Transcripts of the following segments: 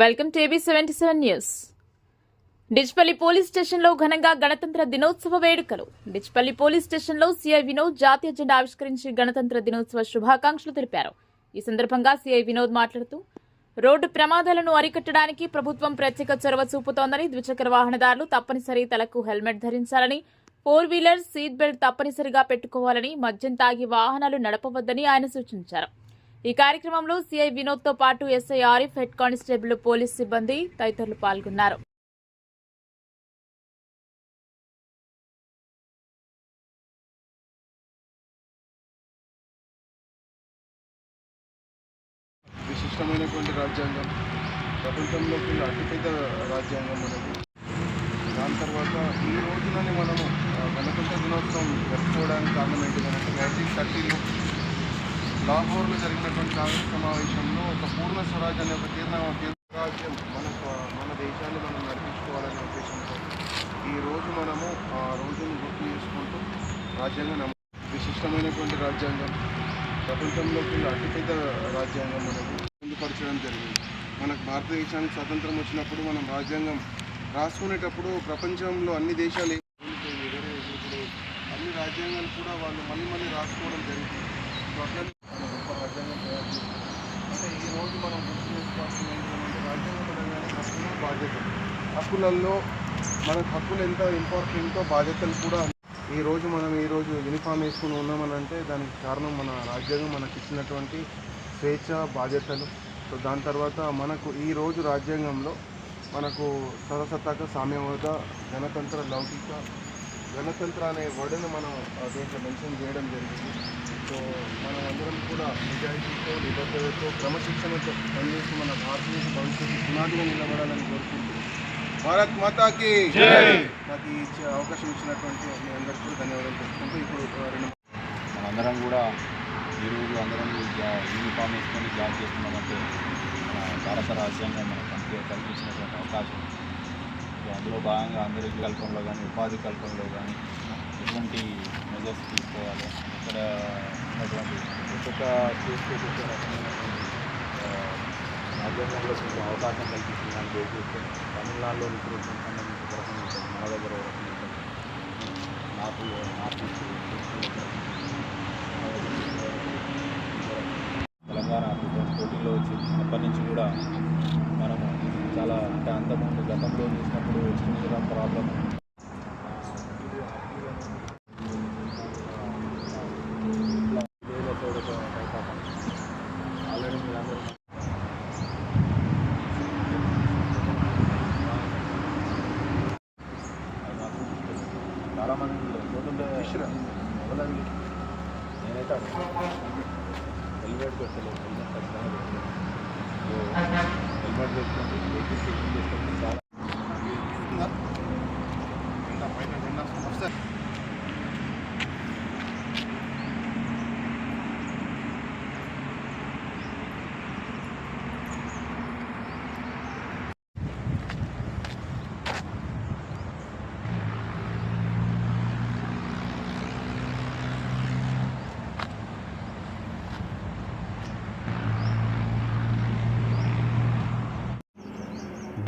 Welcome TV seventy seven news. Dichpally police స్టేషన్లో ఘనంగా గణతంత్ర దినోత్సవ వేడుకలు. డిచ్పల్లి పోలీస్ స్టేషన్లో సీఐ వినోద్ జాతీయ జెండా ఆవిష్కరించి గణతంత్ర దినోత్సవ శుభాకాంక్షలు తెలిపారు. ఈ సందర్భంగా సీఐ వినోద్ మాట్లాడుతూ రోడ్డు ప్రమాదాలను అరికట్టడానికి ప్రభుత్వం ప్రత్యేక చొరవ చూపుతోందని ద్విచక్ర వాహనదారులు తప్పనిసరి తలకు హెల్మెట్ ధరించాలని ఫోర్ వీలర్ సీట్ బెల్ట్ తప్పనిసరిగా పెట్టుకోవాలని మద్యం తాగి వాహనాలు నడపవద్దని ఆయన సూచించారు. ఈ కార్యక్రమంలో సీఐ వినోద్తో పాటు SI Arif head constable police సిబ్బంది తదితరులు పాల్గొన్నారు. విశిష్టమైనటువంటి రాజ్యాంగం. ప్రపంచంలోకి అతిపెద్ద రాజ్యాంగం మనది దాని తర్వాత ఈ రోజునని మనము గణతంత్ర దినోత్సవం జరుపుకోవడానికి కారణం ఏంటిదంటే నైన్టీన్ థర్టీలో లాహోర్లో జరిగినటువంటి కాంగ్రెస్ సమావేశంలో ఒక పూర్ణ స్వరాజ్ అనే ఒక తీర్ణ రాజ్యం మన మన దేశాన్ని మనం నడిపించుకోవాలనే ఉద్దేశంతో ఈ రోజు మనము ఆ రోజును గుర్తు చేసుకుంటూ రాజ్యాంగం విశిష్టమైనటువంటి రాజ్యాంగం ప్రపంచంలోకి అతిపెద్ద రాజ్యాంగం మనకు పొందుపరచడం జరిగింది. మనకు భారతదేశానికి స్వతంత్రం వచ్చినప్పుడు మనం రాజ్యాంగం రాసుకునేటప్పుడు ప్రపంచంలో అన్ని దేశాలు ఇప్పుడు అన్ని రాజ్యాంగాలు కూడా వాళ్ళు మళ్ళీ మళ్ళీ రాసుకోవడం జరిగింది సో అట్లనే మన గొప్ప రాజ్యాంగం తయారు చేసింది అంటే ఈ రోజు మనం గుర్తు చేసుకోవాల్సిన ఏంటంటే రాజ్యాంగం అనగానే బాధ్యతలు. హక్కులలో మనకు హక్కులు ఎంత ఇంపార్టెంటో బాధ్యతలు కూడా ఈ రోజు మనం ఈ రోజు యూనిఫామ్ వేసుకుని ఉన్నామనంటే దానికి కారణం మన రాజ్యాంగం మనకు ఇచ్చినటువంటి స్వేచ్ఛ బాధ్యతలు. సో దాని తర్వాత మనకు ఈ రోజు రాజ్యాంగంలో మనకు సరసత్తాక సామ్యవాద గణతంత్ర లౌకిక గణతంత్ర అనే వర్డ్ను మనం దీంట్లో మెన్షన్ చేయడం జరిగింది. సో మనం అందరం కూడా నిజాయితీతో నిబద్ధతతో క్రమశిక్షణతో పనిచేసి మన భారతదేశ భవిష్యత్తు పునాదిగా నిలబడాలని కోరుకుంటూ భారత్ మాతాకి నాకు ఇచ్చే అవకాశం ఇచ్చినటువంటి మీ అందరికీ కూడా ధన్యవాదాలు తెలుపుకుంటూ ఇప్పుడు రెండు మనందరం కూడా ఈరోజు అందరం యూనిఫామ్ వేసుకొని జాబ్ చేస్తున్నామంటే మన భారత రాజ్యాంగం మనకు కల్పి కల్పించినటువంటి అవకాశం. అందులో భాగంగా అందరికీ కల్పనలో కానీ ఉపాధి కల్పనలో కానీ ఎటువంటి మెజర్స్ తీసుకోవాలి? ఇక్కడ ఉన్నటువంటి ఒక్కొక్క చూస్తే ఒక్కొక్క రకమైనటువంటి మాధ్యమంలో కొంచెం అవకాశం కల్పించింది దాన్ని బేస్ తమిళనాడులో రిక్రూట్మెంట్ సంబంధించి ఒక రకంగా ఉంటుంది. మన దగ్గర ఒక రకం ఉంటుంది నార్త్ నార్త్ ఈస్ట్ ఇంతకుముందు గతంలో చూసినప్పుడు వచ్చిన ప్రాబ్లం ఆల్రెడీ మీరందరూ చాలా మంది పోతుంటే నేనైతే హెల్మెట్ పెట్టలేదు హెల్మెట్ ఖచ్చితంగా పెట్టలేదు సో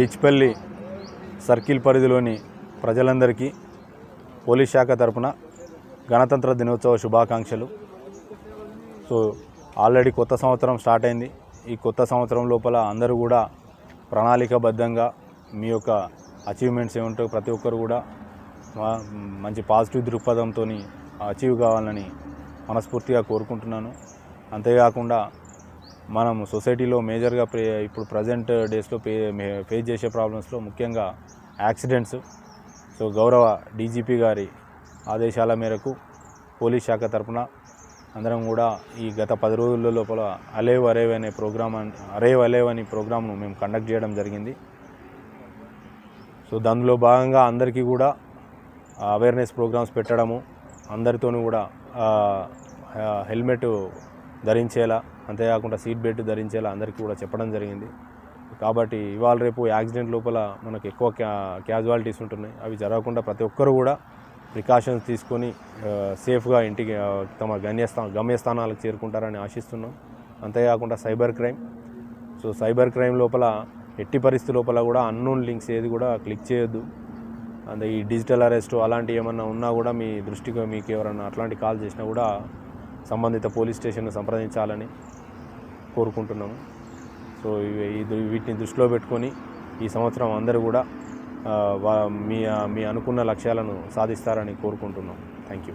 డిచ్పల్లి సర్కిల్ పరిధిలోని ప్రజలందరికీ పోలీస్ శాఖ తరపున గణతంత్ర దినోత్సవ శుభాకాంక్షలు. సో ఆల్రెడీ కొత్త సంవత్సరం స్టార్ట్ అయింది. ఈ కొత్త సంవత్సరం లోపల అందరూ కూడా ప్రణాళికబద్ధంగా మీ యొక్క అచీవ్మెంట్స్ ఏముంటాయో ప్రతి ఒక్కరు కూడా మా- మంచి పాజిటివ్ దృక్పథంతో అచీవ్ కావాలని మనస్ఫూర్తిగా కోరుకుంటున్నాను. అంతేకాకుండా మనం సొసైటీలో మేజర్గా ప్రే ఇప్పుడు ప్రజెంట్ డేస్లో పే ఫేస్ చేసే ప్రాబ్లమ్స్లో ముఖ్యంగా యాక్సిడెంట్స్. సో గౌరవ డీజీపీ గారి ఆదేశాల మేరకు పోలీస్ శాఖ తరఫున అందరం కూడా ఈ గత పది రోజుల లోపల అలేవ్ అరేవ్ అనే ప్రోగ్రామ్ అరేవ్ అలేవ్ అనే ప్రోగ్రామ్ను మేము కండక్ట్ చేయడం జరిగింది. సో దానిలో భాగంగా అందరికీ కూడా అవేర్నెస్ ప్రోగ్రామ్స్ పెట్టడము అందరితోనూ కూడా హెల్మెట్ ధరించేలా అంతేకాకుండా సీట్ బెల్ట్ ధరించేలా అందరికీ కూడా చెప్పడం జరిగింది. కాబట్టి ఇవాళ రేపు యాక్సిడెంట్ లోపల మనకు ఎక్కువ క్యా క్యాజువాలిటీస్ ఉంటున్నాయి. అవి జరగకుండా ప్రతి ఒక్కరు కూడా ప్రికాషన్స్ తీసుకొని సేఫ్గా ఇంటికి తమ గణ్యస్థా గమ్యస్థానాలకు చేరుకుంటారని ఆశిస్తున్నాం. అంతేకాకుండా cyber crime. So cyber crime లోపల ఎట్టి పరిస్థితి లోపల కూడా అన్నోన్ లింక్స్ ఏది కూడా క్లిక్ చేయొద్దు. అండ్ ఈ డిజిటల్ అరెస్ట్ అలాంటివి ఏమన్నా ఉన్నా కూడా మీ దృష్టికి మీకు ఎవరన్నా అట్లాంటి కాల్ చేసినా కూడా సంబంధిత పోలీస్ స్టేషన్ను సంప్రదించాలని కోరుకుంటున్నాము. సో ఇవి వీటిని దృష్టిలో పెట్టుకొని ఈ సంవత్సరం అందరూ కూడా వా- మీ మీ అనుకున్న లక్ష్యాలను సాధిస్తారని కోరుకుంటున్నాం థ్యాంక్ యూ.